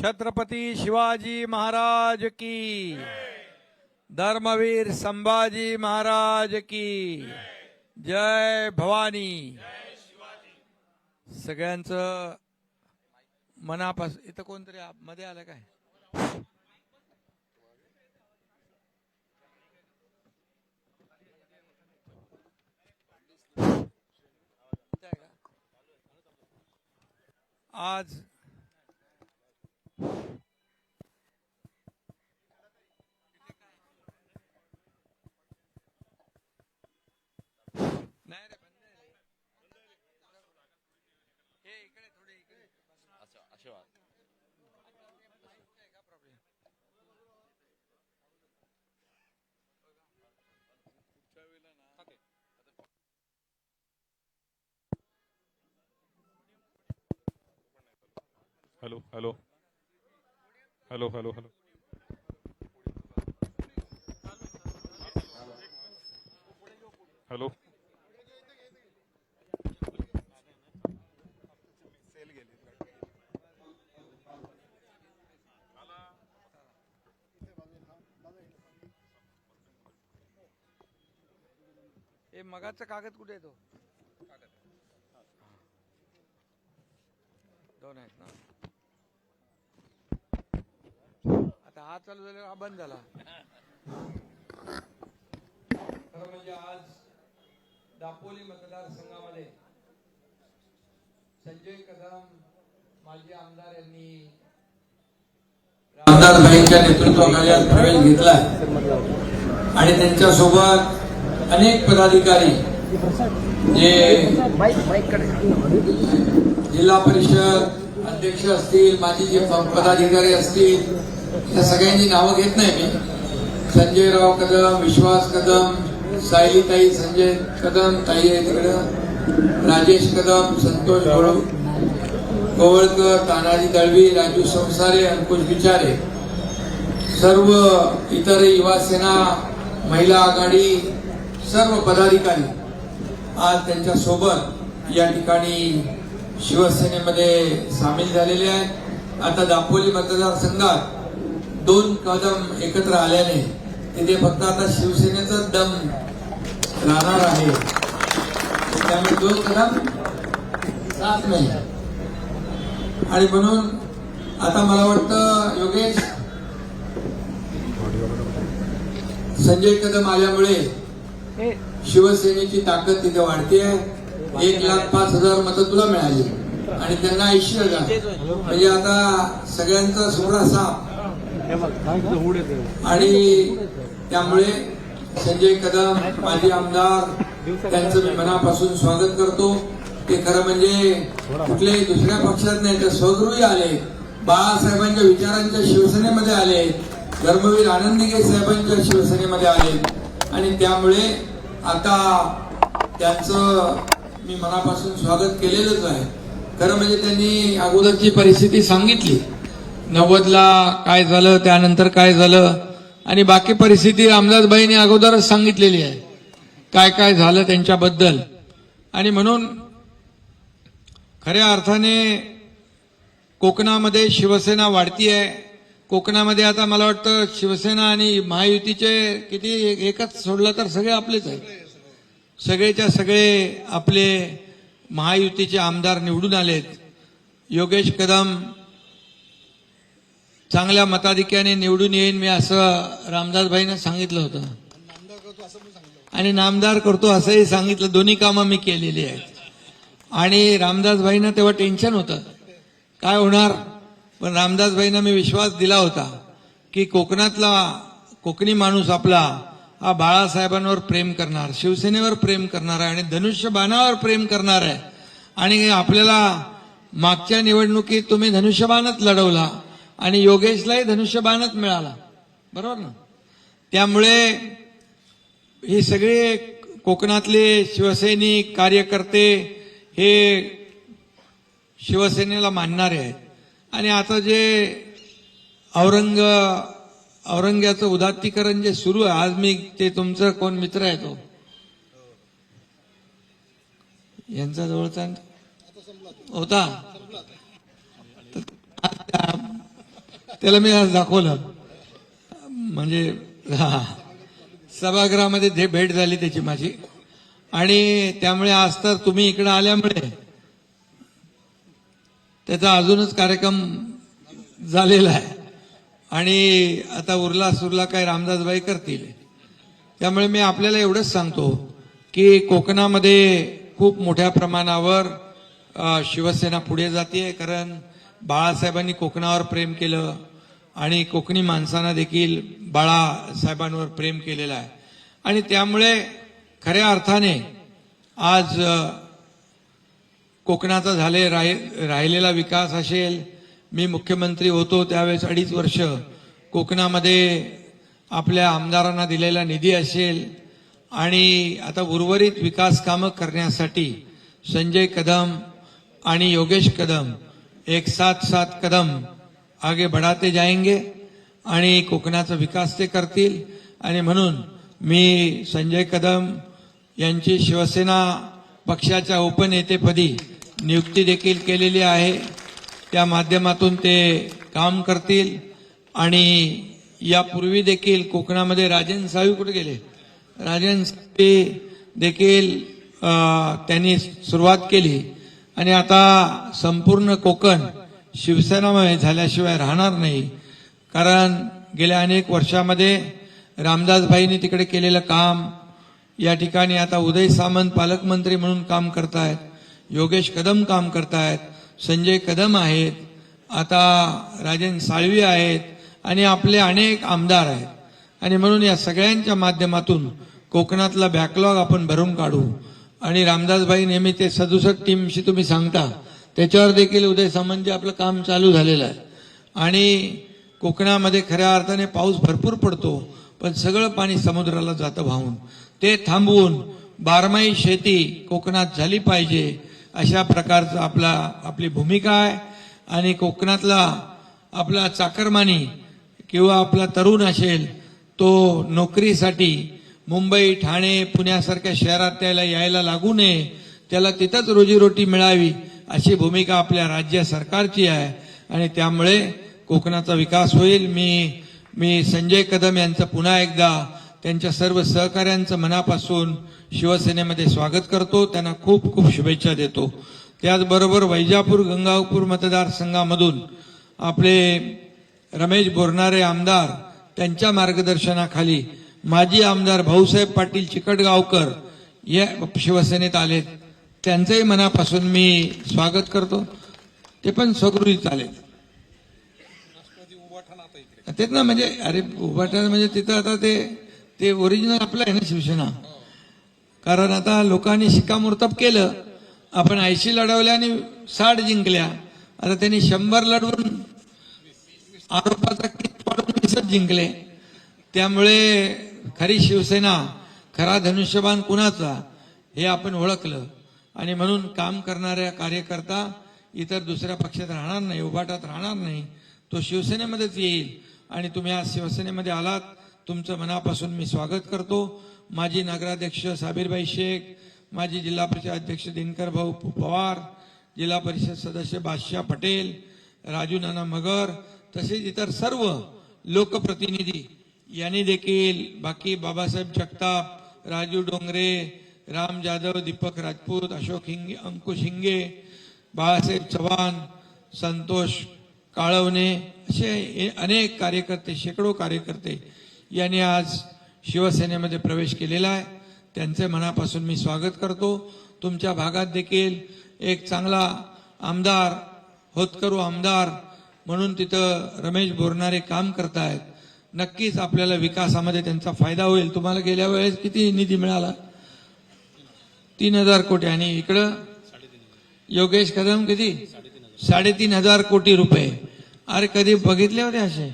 छत्रपती शिवाजी महाराज की। धर्मवीर संभाजी महाराज की। जय भवानी। सगळ्यांचं मनापासून इथं कोणतरी मध्ये आलं काय? आज नाही रे बंद आहे रे. हे इकडे थोडे इकडे काय problem? Hello hello. Hello hello hello. Hello. हे मगाचा कागद कुठे येतो दोन आहेत ना. आता हा चालू झाल्यावर हा बंद झाला. खरं म्हणजे आज दापोली मतदारसंघामध्ये संजय कदम माजी आमदार यांनी रामदास भाईंच्या नेतृत्वाखाली आज प्रवेश घेतलाय. आणि त्यांच्यासोबत अनेक पदाधिकारी जे जिल्हा परिषद अध्यक्ष असतील माजी जे पदाधिकारी असतील या सगळ्यांची नावं घेत नाही मी. संजयराव कदम विश्वास कदम सायलीताई संजय कदम ताई आहे तिकडं. राजेश कदम संतोष गोळ गोवळकर तानाजी दळवी राजू संसारे अंकुश बिचारे. सर्व इतर युवा सेना महिला आघाडी सर्व पदाधिकारी आज त्यांच्यासोबत या ठिकाणी शिवसेनेमध्ये सामील झालेले आहेत. आता दापोली मतदारसंघात दोन कदम एकत्र आल्याने तिथे फक्त आता शिवसेनेचा दम राहणार आहे. त्यामुळे दोन कदम साथ नाही. आणि म्हणून आता मला वाटतं योगेश संजय कदम आल्यामुळे शिवसेनेची ताकद तिथे वाढते एक लाख पाच हजार मतं तुला मिळाली. आणि त्यांना ऐंशी हजार. म्हणजे आता सगळ्यांचा सोहळा साफ. आणि त्यामुळे संजय कदम माजी आमदार त्यांचं मी मनापासून स्वागत करतो. ते खरं म्हणजे कुठल्याही दुसऱ्या पक्षात नाही तर स्वगृही आले. बाळासाहेबांच्या विचारांच्या शिवसेनेमध्ये आले. धर्मवीर आनंदीगे साहेबांच्या शिवसेनेमध्ये आले. आणि त्यामुळे आता त्यांचं मी मनापासून स्वागत केलेलंच आहे. खरं म्हणजे त्यांनी अगोदरची परिस्थिती सांगितली. नव्वदला काय झालं त्यानंतर काय झालं आणि बाकी परिस्थिती रामदासबाईंनी अगोदरच सांगितलेली आहे. काय काय झालं त्यांच्याबद्दल. आणि म्हणून खऱ्या अर्थाने कोकणामध्ये शिवसेना वाढती आहे कोकणामध्ये आता मला वाटतं शिवसेना आणि महायुतीचे किती एकच सोडलं तर सगळे आपलेच आहेत. सगळेच्या सगळे आपले महायुतीचे आमदार निवडून आलेत. योगेश कदम चांगल्या मताधिक्याने निवडून येईन मी असं रामदासभाईनं सांगितलं होतं. आणि नामदार करतो असंही सांगितलं. दोन्ही कामं मी केलेली आहेत. आणि रामदासभाईंना तेव्हा टेन्शन होतं. काय होणार? पण रामदासभाईंना मी विश्वास दिला होता की कोकणातला कोकणी माणूस आपला हा बाळासाहेबांवर प्रेम करणार शिवसेनेवर प्रेम करणार आहे आणि धनुष्यबाणावर प्रेम करणार आहे. आणि आपल्याला मागच्या निवडणुकीत तुम्ही धनुष्यबाणच लढवला. आणि योगेशलाही धनुष्यबाणच मिळाला. बरोबर ना? त्यामुळे हे सगळे कोकणातले शिवसैनिक कार्यकर्ते हे शिवसेनेला मानणारे आहेत. आणि आता जे औरंग औरंग्याचं उदात्तीकरण जे सुरू आहे आज मी ते तुमचं कोण मित्र आहे तो? यांचा जवळचा होता तर आज त्या त्याला मी आज दाखवलं. म्हणजे हा. सभागृहामध्ये जे भेट झाली त्याची माझी. आणि त्यामुळे आज तर तुम्ही इकडे आल्यामुळे त्याचा अजूनच कार्यक्रम झालेला आहे. आणि आता उरला सुरला काय रामदासबाई करतील. त्यामुळे मी आपल्याला एवढंच सांगतो की कोकणामध्ये खूप मोठ्या प्रमाणावर शिवसेना पुढे जाते कारण बाळासाहेबांनी कोकणावर प्रेम केलं. आणि कोकणी माणसांना देखील बाळासाहेबांवर प्रेम केलेलं आहे. आणि त्यामुळे खऱ्या अर्थाने आज कोकणाचा झाले राहि- राहिलेला विकास असेल मी मुख्यमंत्री होतो त्यावेळेस अडीच वर्ष कोकणामध्ये आपल्या आमदारांना दिलेला निधी असेल आणि आता उर्वरित विकास कामं करण्यासाठी संजय कदम आणि योगेश कदम एक सात सात कदम आगे बढ़ाते जाएंगे। आणि कोकणाचा विकास ते करतील. आणि म्हणून मी संजय कदम यांची शिवसेना पक्षाच्या उपनेतेपदी नियुक्ती देखील केलेली आहे. त्या माध्यमातून ते काम करतील. आणि यापूर्वी देखील कोकणामध्ये राजन साळवी कुठे गेले? राजन साळवी देखील त्यांनी सुरुवात केली. आणि आता संपूर्ण कोकण शिवसेनामय झाल्याशिवाय राहणार नाही. कारण गेल्या अनेक वर्षामध्ये रामदासभाईंनी तिकडे केलेलं काम या ठिकाणी आता उदय सामंत पालकमंत्री म्हणून काम करतायत योगेश कदम काम करतायत संजय कदम आहेत आता राजन साळवी आहेत आणि आपले अनेक आमदार आहेत. आणि म्हणून या सगळ्यांच्या माध्यमातून कोकणातला बॅकलॉग आपण भरून काढू. आणि रामदासभाई नेहमी ते सदुसष्ट टीमशी तुम्ही सांगता त्याच्यावर देखील उदय सामंतचे आपलं काम चालू झालेलं आहे. आणि कोकणामध्ये खऱ्या अर्थाने पाऊस भरपूर पडतो पण सगळं पाणी समुद्राला जातं वाहून. ते थांबवून बारमाही शेती कोकणात झाली पाहिजे अशा प्रकारचं आपला आपली भूमिका आहे. आणि कोकणातला आपला चाकरमानी किंवा आपला तरुण असेल तो नोकरीसाठी मुंबई ठाणे पुण्यासारख्या शहरात त्याला यायला लागू नये. त्याला तिथंच रोजीरोटी मिळावी. अशी भूमिका आपल्या राज्य सरकारची आहे. आणि त्यामुळे कोकणाचा विकास होईल. मी मी संजय कदम यांचं पुन्हा एकदा त्यांच्या सर्व सहकाऱ्यांचं मनापासून शिवसेनेमध्ये स्वागत करतो. त्यांना खूप खूप शुभेच्छा देतो. त्याचबरोबर वैजापूर गंगापूर मतदारसंघामधून आपले रमेश बोरणारे आमदार त्यांच्या मार्गदर्शनाखाली माजी आमदार भाऊसाहेब पाटील चिकटगावकर या शिवसेनेत आलेत. त्यांचंही मनापासून मी स्वागत करतो. ते पण स्वगृही चालेल. तेच ना म्हणजे अरे उभाटा म्हणजे तिथं आता ते ते ओरिजिनल आपलं आहे ना शिवसेना. कारण आता लोकांनी शिक्कामोर्तब केलं. आपण ऐंशी लढवल्या आणि साठ जिंकल्या. आता त्यांनी शंभर लढवून आरोपाचा कित पाडून दिसत जिंकले. त्यामुळे खरी शिवसेना खरा धनुष्यबाण कुणाचा हे आपण ओळखलं. आणि म्हणून काम करणाऱ्या कार्यकर्ता इतर दुसऱ्या पक्षात राहणार नाही उभाटात राहणार नाही. तो शिवसेनेमध्येच येईल. आणि तुम्ही आज शिवसेनेमध्ये आलात तुमचं मनापासून मी स्वागत करतो. माजी नगराध्यक्ष साबीरबाई शेख माजी जिल्हा परिषद अध्यक्ष दिनकर भाऊ पवार जिल्हा परिषद सदस्य बादशाह पटेल राजू नाना मगर तसेच इतर सर्व लोकप्रतिनिधी यांनी देखील बाकी बाबासाहेब जगताप राजू डोंगरे राम जाधव दीपक राजपूत अशोक हिंगे अंकुश हिंगे बाळासाहेब चव्हाण संतोष काळवणे असे अनेक कार्यकर्ते शेकडो कार्यकर्ते यांनी आज शिवसेनेमध्ये प्रवेश केलेला आहे. त्यांचे मनापासून मी स्वागत करतो. तुमच्या भागात देखील एक चांगला आमदार होतकरू आमदार म्हणून तिथं रमेश बोरणारे काम करतायत. नक्कीच आपल्याला विकासामध्ये त्यांचा फायदा होईल. तुम्हाला गेल्या वेळेस किती निधी मिळाला? तीन हजार कोटी. आणि इकडं योगेश कदम किती? साडेतीन हजार कोटी रुपये. अरे कधी बघितले होते असे?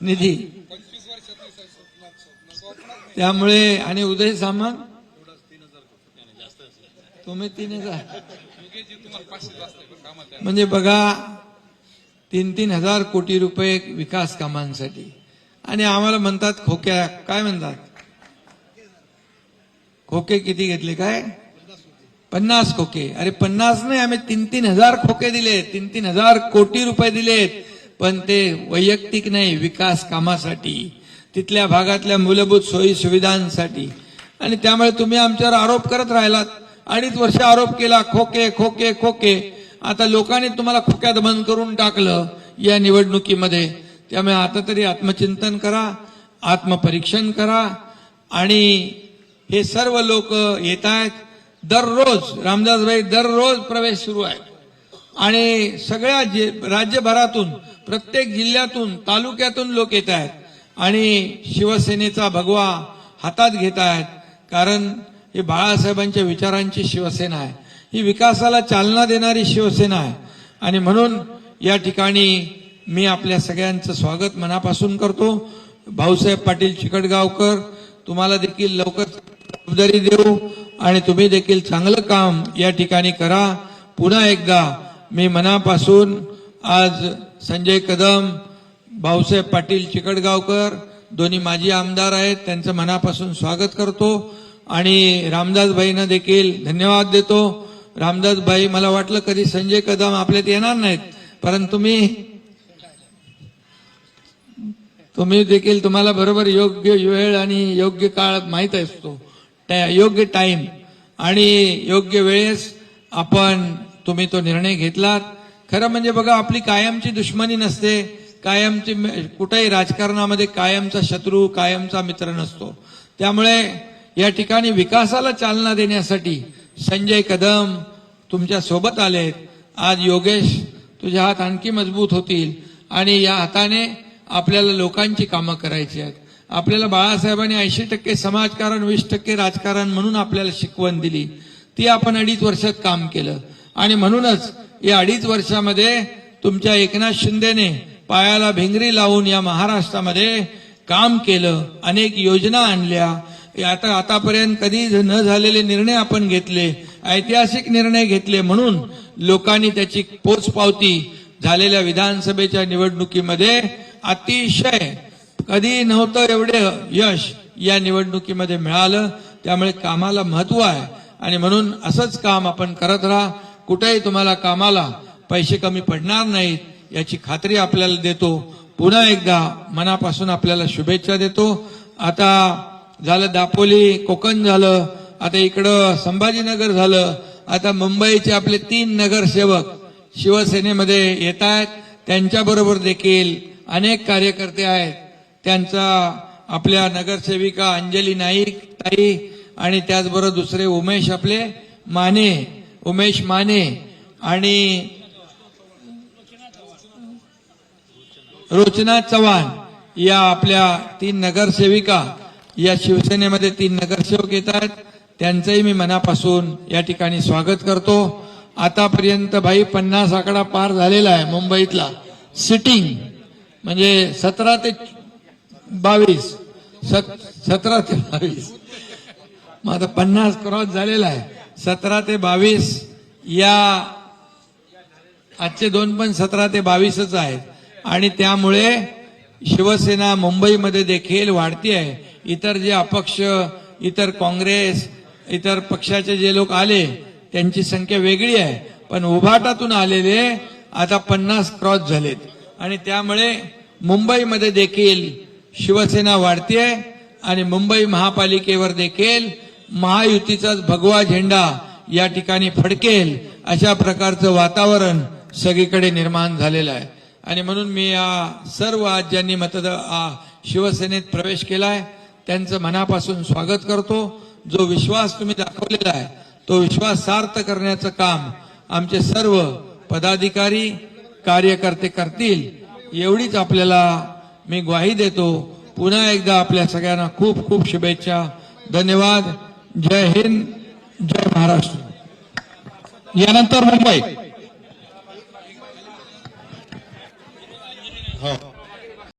निधी. त्यामुळे आणि उदय सामंत? तुम्ही तीन हजार. म्हणजे बघा तीन तीन हजार कोटी रुपये विकास कामांसाठी. आणि आम्हाला म्हणतात खोक्या काय म्हणतात? खोके किती घेतले काय? पन्नास खोके. अरे पन्नास नाही आम्ही तीन तीन हजार खोके दिले तीन तीन हजार कोटी रुपये दिलेत. पण ते वैयक्तिक नाही विकास कामासाठी. तिथल्या भागातल्या मूलभूत सोयी सुविधांसाठी. आणि त्यामुळे तुम्ही आमच्यावर आरोप करत राहिलात. अडीच वर्ष आरोप केला खोके खोके खोके. आता लोकांनी तुम्हाला खोक्यात बंद करून टाकलं या निवडणुकीमध्ये. त्यामुळे आता तरी आत्मचिंतन करा आत्मपरीक्षण करा. आणि हे सर्व लोक येत आहेत. दररोज रामदासभाई दररोज प्रवेश सुरू आहे आणि सगळ्या राज्यभरातून प्रत्येक जिल्ह्यातून तालुक्यातून लोक येत आहेत. आणि शिवसेनेचा भगवा हातात घेत आहेत. कारण ही बाळासाहेबांच्या विचारांची शिवसेना आहे. ही विकासाला चालना देणारी शिवसेना आहे. आणि म्हणून या ठिकाणी मी आपल्या सगळ्यांचं स्वागत मनापासून करतो. भाऊसाहेब पाटील चिकटगावकर तुम्हाला देखील लवकर जबाबदारी देऊ आणि तुम्ही देखील चांगलं काम या ठिकाणी करा. पुन्हा एकदा मी मनापासून आज संजय कदम भाऊसाहेब पाटील चिकटगावकर दोन्ही माजी आमदार आहेत त्यांचं मनापासून स्वागत करतो. आणि रामदासभाईंना देखील धन्यवाद देतो. रामदासभाई मला वाटलं कधी संजय कदम आपल्यात येणार नाहीत परंतु मी तुम्ही देखील तुम्हाला बरोबर योग्य वेळ आणि योग्य काळ माहीत असतो. त्या योग्य टाईम आणि योग्य वेळेस आपण तुम्ही तो निर्णय घेतलात. खरं म्हणजे बघा आपली कायमची दुश्मनी नसते. कायमची कुठेही राजकारणामध्ये कायमचा शत्रू कायमचा मित्र नसतो. त्यामुळे या ठिकाणी विकासाला चालना देण्यासाठी संजय कदम तुमच्यासोबत आलेत. आज योगेश तुझे हात आणखी मजबूत होतील आणि या हाताने आपल्याला लोकांची कामं करायची आहेत. आपल्याला बाळासाहेबांनी ऐंशी टक्के समाजकारण वीस टक्के राजकारण म्हणून आपल्याला शिकवण दिली. ती आपण अडीच वर्षात काम केलं. आणि म्हणूनच या अडीच वर्षामध्ये तुमच्या एकनाथ शिंदेने पायाला भिंगरी लावून या महाराष्ट्रामध्ये काम केलं. अनेक योजना आणल्या. हे आता आतापर्यंत कधी न झालेले निर्णय आपण घेतले ऐतिहासिक निर्णय घेतले म्हणून लोकांनी त्याची पोचपावती झालेल्या विधानसभेच्या निवडणुकीमध्ये अतिशय कधी नव्हतं एवढे यश या निवडणुकीमध्ये मिळालं. त्यामुळे कामाला महत्त्व आहे. आणि म्हणून असंच काम आपण करत राहा. कुठेही तुम्हाला कामाला पैसे कमी पडणार नाहीत याची खात्री आपल्याला देतो. पुन्हा एकदा मनापासून आपल्याला शुभेच्छा देतो. आता झालं दापोली कोकण झालं आता इकडं संभाजीनगर झालं आता मुंबईचे आपले तीन नगरसेवक शिवसेनेमध्ये येत आहेत. त्यांच्याबरोबर देखील अनेक कार्यकर्ते आहेत. त्यांचा आपल्या नगरसेविका अंजली नाईक ताई आणि त्याचबरोबर दुसरे उमेश आपले माने उमेश माने आणि रोचना चव्हाण या आपल्या तीन नगरसेविका या शिवसेनेमध्ये तीन नगरसेवक येत आहेत त्यांचंही मी मनापासून या ठिकाणी स्वागत करतो. आतापर्यंत भाई पन्नास आकडा पार झालेला आहे मुंबईतला. सिटिंग म्हणजे सतरा ते बावीस. सतरा ते बावीस. मग आता पन्नास क्रॉस झालेला आहे. सतरा ते बावीस या आजचे दोन पण सतरा ते बावीसच आहेत. आणि त्यामुळे शिवसेना मुंबईमध्ये देखील वाढती आहे इतर जे अपक्ष इतर काँग्रेस इतर पक्षाचे जे लोक आले त्यांची संख्या वेगळी आहे. पण उभाटातून आलेले आता पन्नास क्रॉस झालेत. आणि त्यामुळे मुंबईमध्ये देखील शिवसेना वाढतीये आणि मुंबई महापालिकेवर देखील महायुतीचाच भगवा झेंडा या ठिकाणी फडकेल अशा प्रकारचं वातावरण सगळीकडे निर्माण झालेलं आहे. आणि म्हणून मी या सर्व आज ज्यांनी मतदार शिवसेनेत प्रवेश केलाय. त्यांचं मनापासून स्वागत करतो. जो विश्वास तुम्ही दाखवलेला आहे तो विश्वास सार्थ करण्याचं काम आमचे सर्व पदाधिकारी कार्यकर्ते करतील. एवढीच आपल्याला मी ग्वाही देतो. पुन्हा एकदा आपल्या सगळ्यांना खूप खूप शुभेच्छा. धन्यवाद. जय हिंद. जय महाराष्ट्र. यानंतर मुंबई.